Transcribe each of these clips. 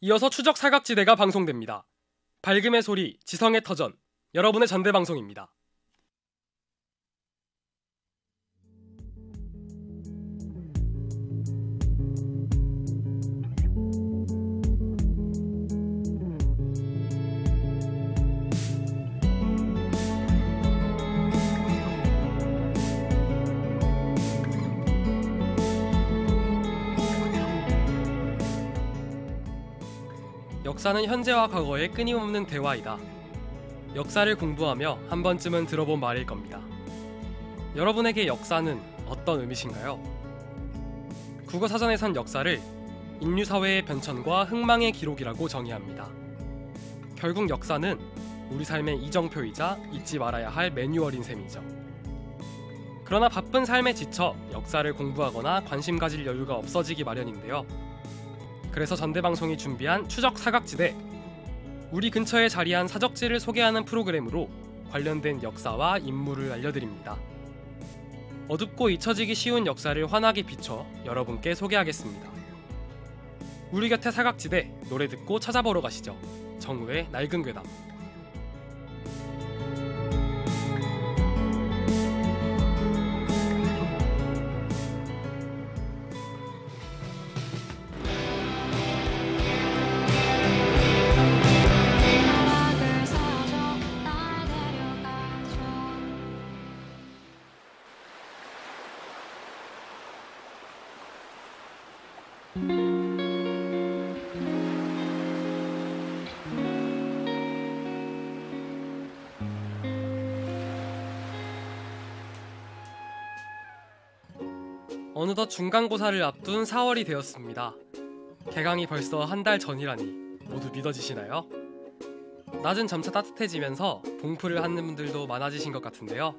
이어서 추적 사각지대가 방송됩니다. 밝음의 소리, 지성의 터전, 여러분의 전대 방송입니다. 역사는 현재와 과거의 끊임없는 대화이다. 역사를 공부하며 한 번쯤은 들어본 말일 겁니다. 여러분에게 역사는 어떤 의미신가요? 국어사전에선 역사를 인류사회의 변천과 흥망의 기록이라고 정의합니다. 결국 역사는 우리 삶의 이정표이자 잊지 말아야 할 매뉴얼인 셈이죠. 그러나 바쁜 삶에 지쳐 역사를 공부하거나 관심 가질 여유가 없어지기 마련인데요. 그래서 전대방송이 준비한 추적 사각지대 우리 근처에 자리한 사적지를 소개하는 프로그램으로 관련된 역사와 인물을 알려드립니다. 어둡고 잊혀지기 쉬운 역사를 환하게 비춰 여러분께 소개하겠습니다. 우리 곁에 사각지대 노래 듣고 찾아보러 가시죠. 정우의 낡은 괴담. 어느덧 중간고사를 앞둔 4월이 되었습니다. 개강이 벌써 한 달 전이라니 모두 믿어지시나요? 낮은 점차 따뜻해지면서 봉풀을 하는 분들도 많아지신 것 같은데요.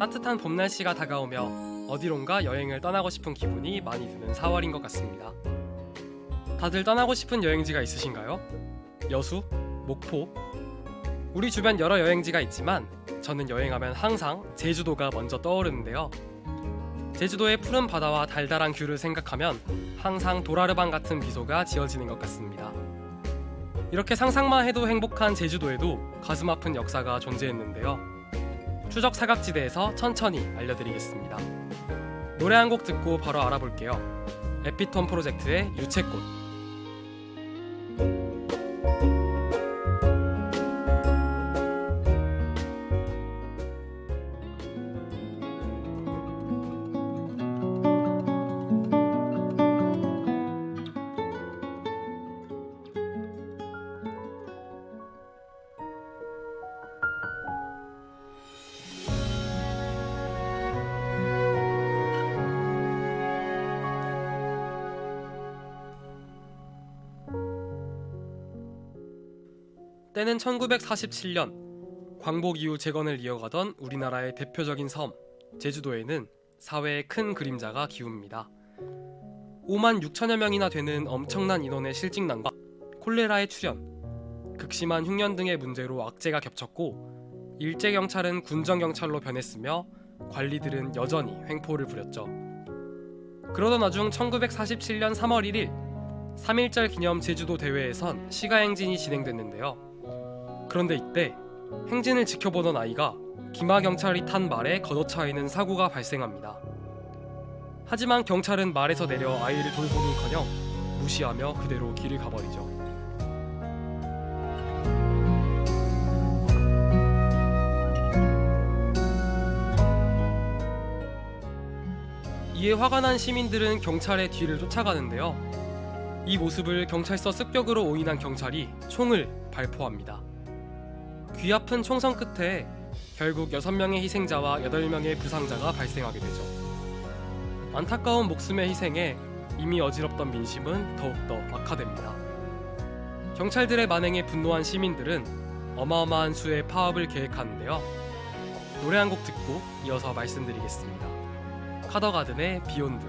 따뜻한 봄 날씨가 다가오며 어디론가 여행을 떠나고 싶은 기분이 많이 드는 4월인 것 같습니다. 다들 떠나고 싶은 여행지가 있으신가요? 여수, 목포. 우리 주변 여러 여행지가 있지만 저는 여행하면 항상 제주도가 먼저 떠오르는데요. 제주도의 푸른 바다와 달달한 귤을 생각하면 항상 도라르방 같은 미소가 지어지는 것 같습니다. 이렇게 상상만 해도 행복한 제주도에도 가슴 아픈 역사가 존재했는데요. 추적 사각지대에서 천천히 알려드리겠습니다. 노래 한 곡 듣고 바로 알아볼게요. 에피톤 프로젝트의 유채꽃. 때는 1947년 광복 이후 재건을 이어가던 우리나라의 대표적인 섬 제주도에는 사회의 큰 그림자가 기웁니다. 5만 6천여 명이나 되는 엄청난 인원의 실직난과 콜레라의 출현, 극심한 흉년 등의 문제로 악재가 겹쳤고 일제 경찰은 군정 경찰로 변했으며 관리들은 여전히 횡포를 부렸죠. 그러던 와중 1947년 3월 1일 3.1절 기념 제주도 대회에선 시가 행진이 진행됐는데요. 그런데 이때 행진을 지켜보던 아이가 기마 경찰이 탄 말에 걷어차이는 사고가 발생합니다. 하지만 경찰은 말에서 내려 아이를 돌보는커녕 무시하며 그대로 길을 가버리죠. 이에 화가 난 시민들은 경찰의 뒤를 쫓아가는데요. 이 모습을 경찰서 습격으로 오인한 경찰이 총을 발포합니다. 귀 아픈 총성 끝에 결국 6명의 희생자와 8명의 부상자가 발생하게 되죠. 안타까운 목숨의 희생에 이미 어지럽던 민심은 더욱더 악화됩니다. 경찰들의 만행에 분노한 시민들은 어마어마한 수의 파업을 계획하는데요. 노래 한 곡 듣고 이어서 말씀드리겠습니다. 카더가든의 비욘드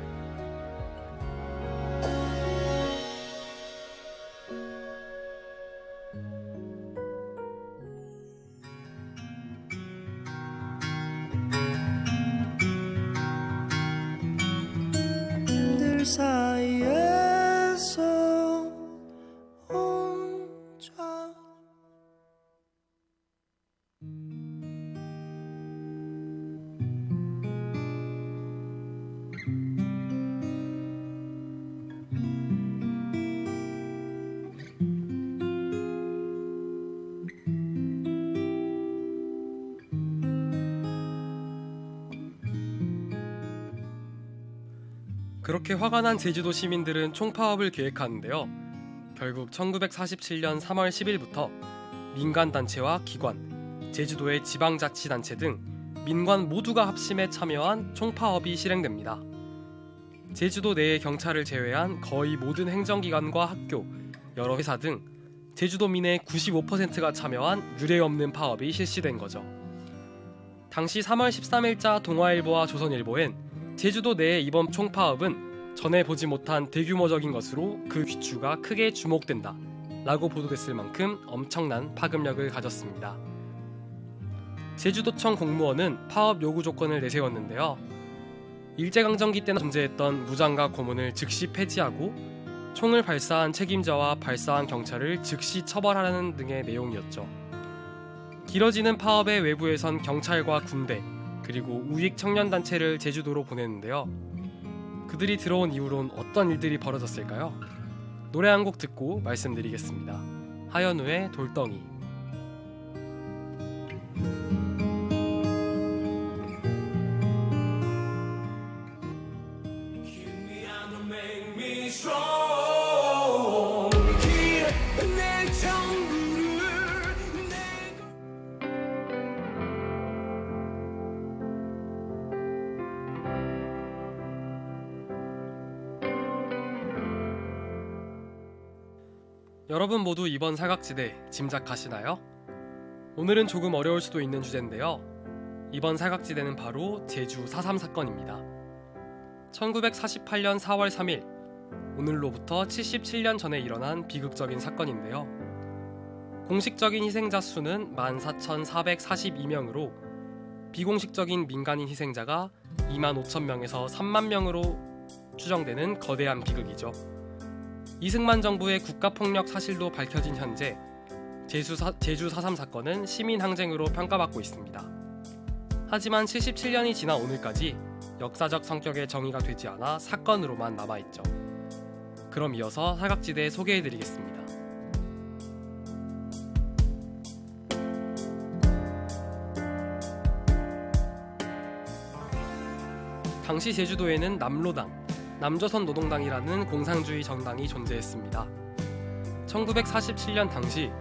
그렇게 화가 난 제주도 시민들은 총파업을 계획하는데요. 결국 1947년 3월 10일부터 민간 단체와 기관, 제주도의 지방자치단체 등 민관 모두가 합심해 참여한 총파업이 실행됩니다. 제주도 내의 경찰을 제외한 거의 모든 행정기관과 학교, 여러 회사 등 제주도민의 95%가 참여한 유례 없는 파업이 실시된 거죠. 당시 3월 13일자 동아일보와 조선일보엔 제주도 내의 이번 총파업은 전에 보지 못한 대규모적인 것으로 그 귀추가 크게 주목된다. 라고 보도됐을 만큼 엄청난 파급력을 가졌습니다. 제주도청 공무원은 파업 요구 조건을 내세웠는데요. 일제강점기 때나 존재했던 무장과 고문을 즉시 폐지하고 총을 발사한 책임자와 발사한 경찰을 즉시 처벌하라는 등의 내용이었죠. 길어지는 파업의 외부에선 경찰과 군대 그리고 우익 청년단체를 제주도로 보냈는데요. 그들이 들어온 이후론 어떤 일들이 벌어졌을까요? 노래 한 곡 듣고 말씀드리겠습니다. 하현우의 돌덩이 여러분 모두 이번 사각지대 짐작가시나요? 오늘은 조금 어려울 수도 있는 주제인데요. 이번 사각지대는 바로 제주 4.3 사건입니다. 1948년 4월 3일, 오늘로부터 77년 전에 일어난 비극적인 사건인데요. 공식적인 희생자 수는 14,442명으로 비공식적인 민간인 희생자가 2만 5천 명에서 3만 명으로 추정되는 거대한 비극이죠. 이승만 정부의 국가폭력 사실도 밝혀진 현재 제주, 사, 제주 4.3 사건은 시민 항쟁으로 평가받고 있습니다. 하지만 77년이 지난 오늘까지 역사적 성격의 정의가 되지 않아 사건으로만 남아있죠. 그럼 이어서 사각지대 소개해드리겠습니다. 당시 제주도에는 남로당, 남조선 노동당이라는 공산주의 정당이 존재했습니다. 1947년 당시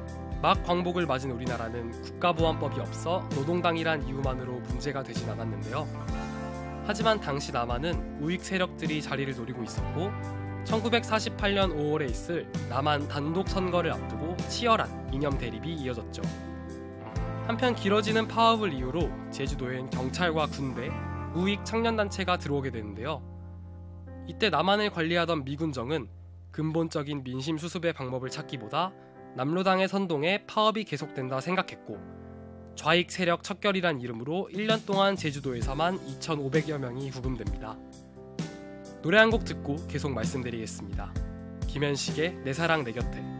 막 광복을 맞은 우리나라는 국가보안법이 없어 노동당이란 이유만으로 문제가 되진 않았는데요. 하지만 당시 남한은 우익 세력들이 자리를 노리고 있었고 1948년 5월에 있을 남한 단독 선거를 앞두고 치열한 이념 대립이 이어졌죠. 한편 길어지는 파업을 이유로 제주도엔 경찰과 군대, 우익 청년단체가 들어오게 되는데요. 이때 남한을 관리하던 미군정은 근본적인 민심 수습의 방법을 찾기보다 남로당의 선동에 파업이 계속된다 생각했고 좌익 세력 척결이란 이름으로 1년 동안 제주도에서만 2,500여 명이 구금됩니다. 노래 한 곡 듣고 계속 말씀드리겠습니다. 김현식의 내 사랑 내 곁에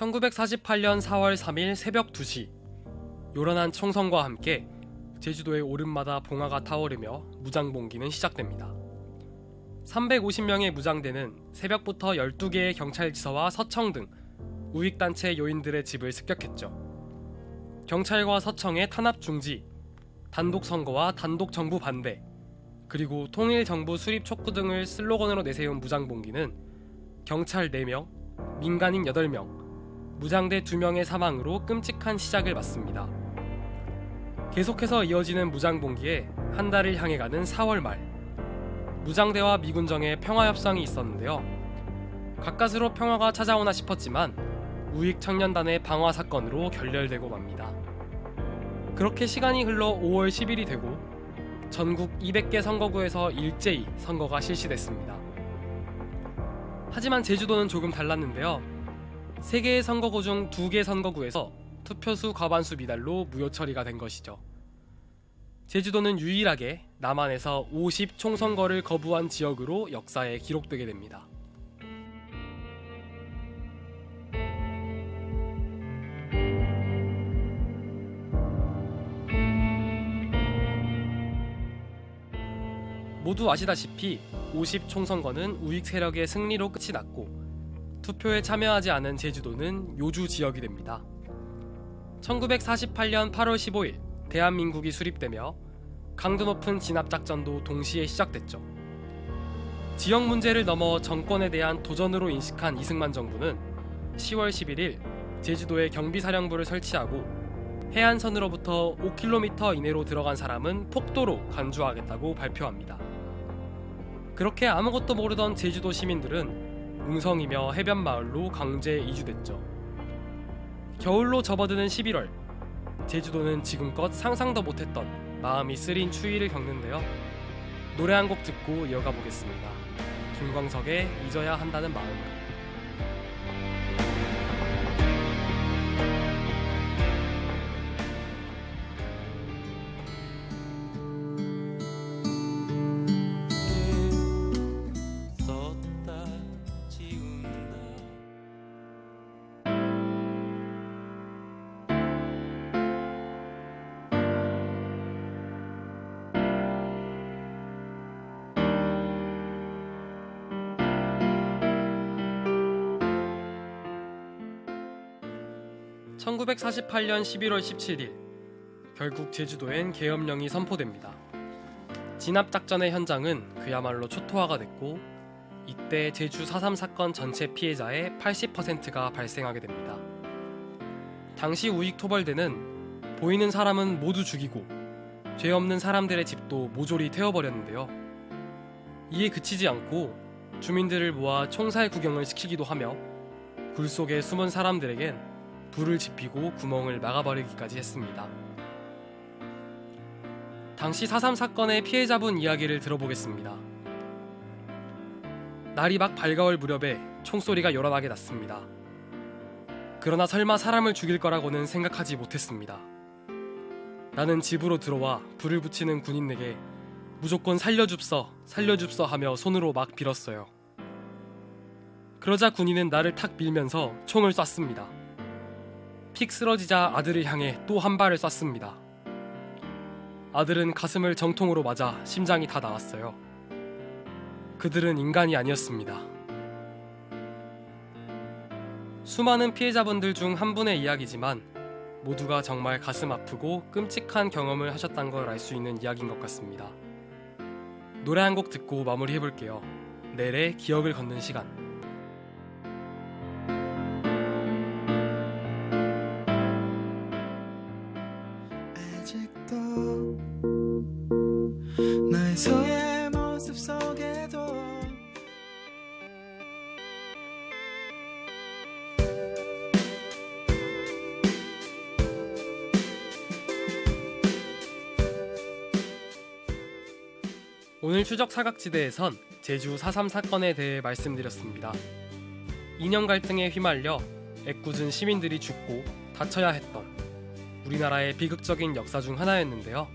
(1948년 4월 3일) 새벽 2시 요란한 총성과 함께 제주도의 오름마다 봉화가 타오르며 무장봉기는 시작됩니다. 350명의 무장대는 새벽부터 12개의 경찰지서와 서청 등 우익단체 요인들의 집을 습격했죠. 경찰과 서청의 탄압 중지, 단독 선거와 단독 정부 반대, 그리고 통일 정부 수립 촉구 등을 슬로건으로 내세운 무장봉기는 경찰 4명, 민간인 8명, 무장대 2명의 사망으로 끔찍한 시작을 맞습니다. 계속해서 이어지는 무장봉기에 한 달을 향해 가는 4월 말 무장대와 미군정의 평화협상이 있었는데요. 가까스로 평화가 찾아오나 싶었지만 우익 청년단의 방화 사건으로 결렬되고 맙니다. 그렇게 시간이 흘러 5월 10일이 되고 전국 200개 선거구에서 일제히 선거가 실시됐습니다. 하지만 제주도는 조금 달랐는데요. 3개의 선거구 중 2개 선거구에서 투표수 과반수 미달로 무효 처리가 된 것이죠. 제주도는 유일하게 남한에서 50 총선거를 거부한 지역으로 역사에 기록되게 됩니다. 모두 아시다시피 50 총선거는 우익 세력의 승리로 끝이 났고 투표에 참여하지 않은 제주도는 요주 지역이 됩니다. 1948년 8월 15일 대한민국이 수립되며 강도 높은 진압 작전도 동시에 시작됐죠. 지역 문제를 넘어 정권에 대한 도전으로 인식한 이승만 정부는 10월 11일 제주도에 경비사령부를 설치하고 해안선으로부터 5km 이내로 들어간 사람은 폭도로 간주하겠다고 발표합니다. 그렇게 아무것도 모르던 제주도 시민들은 웅성이며 해변 마을로 강제 이주됐죠. 겨울로 접어드는 11월, 제주도는 지금껏 상상도 못했던 마음이 쓰린 추위를 겪는데요. 노래 한 곡 듣고 이어가 보겠습니다. 김광석의 잊어야 한다는 마음으로. (1948년 11월 17일) 결국 제주도엔 계엄령이 선포됩니다. 진압 작전의 현장은 그야말로 초토화가 됐고 이때 제주 4.3 사건 전체 피해자의 80%가 발생하게 됩니다. 당시 우익 토벌대는 보이는 사람은 모두 죽이고 죄 없는 사람들의 집도 모조리 태워버렸는데요. 이에 그치지 않고 주민들을 모아 총살 구경을 시키기도 하며 굴 속에 숨은 사람들에겐 불을 지피고 구멍을 막아버리기까지 했습니다. 당시 4.3 사건의 피해자분 이야기를 들어보겠습니다. 날이 막 밝아올 무렵에 총소리가 나게 났습니다. 그러나 설마 사람을 죽일 거라고는 생각하지 못했습니다. 나는 집으로 들어와 불을 붙이는 군인에게 무조건 살려줍서, 살려줍서 하며 손으로 막 빌었어요. 그러자 군인은 나를 탁 밀면서 총을 쐈습니다. 픽 쓰러지자 아들을 향해 또 한 발을 쐈습니다. 아들은 가슴을 정통으로 맞아 심장이 다 나왔어요. 그들은 인간이 아니었습니다. 수많은 피해자분들 중 한 분의 이야기지만 모두가 정말 가슴 아프고 끔찍한 경험을 하셨단 걸 알 수 있는 이야기인 것 같습니다. 노래 한 곡 듣고 마무리 해볼게요. 내래 기억을 걷는 시간. 추적 사각지대에선 제주 4.3 사건에 대해 말씀드렸습니다. 이념 갈등에 휘말려 애꿎은 시민들이 죽고 다쳐야 했던 우리나라의 비극적인 역사 중 하나였는데요.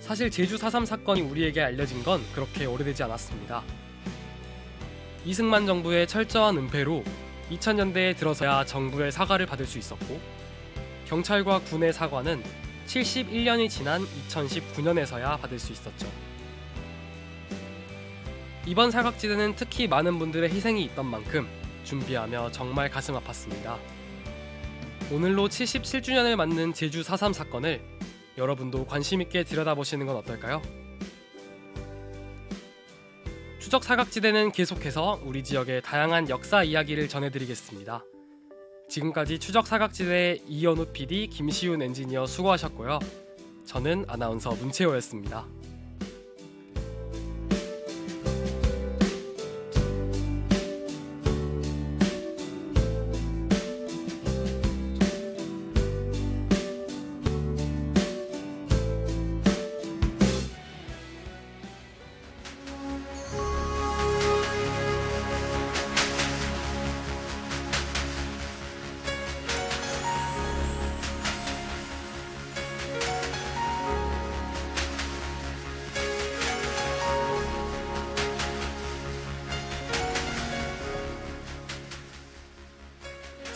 사실 제주 4.3 사건이 우리에게 알려진 건 그렇게 오래되지 않았습니다. 이승만 정부의 철저한 은폐로 2000년대에 들어서야 정부의 사과를 받을 수 있었고 경찰과 군의 사과는 71년이 지난 2019년에서야 받을 수 있었죠. 이번 사각지대는 특히 많은 분들의 희생이 있던 만큼 준비하며 정말 가슴 아팠습니다. 오늘로 77주년을 맞는 제주 4.3 사건을 여러분도 관심 있게 들여다보시는 건 어떨까요? 추적 사각지대는 계속해서 우리 지역의 다양한 역사 이야기를 전해드리겠습니다. 지금까지 추적 사각지대 이현우 PD, 김시윤 엔지니어 수고하셨고요. 저는 아나운서 문채호였습니다.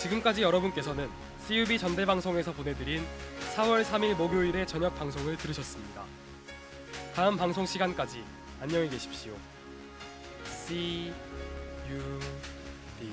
지금까지 여러분께서는 CUB 전대 방송에서 보내드린 4월 3일 목요일의 저녁 방송을 들으셨습니다. 다음 방송 시간까지 안녕히 계십시오. C U B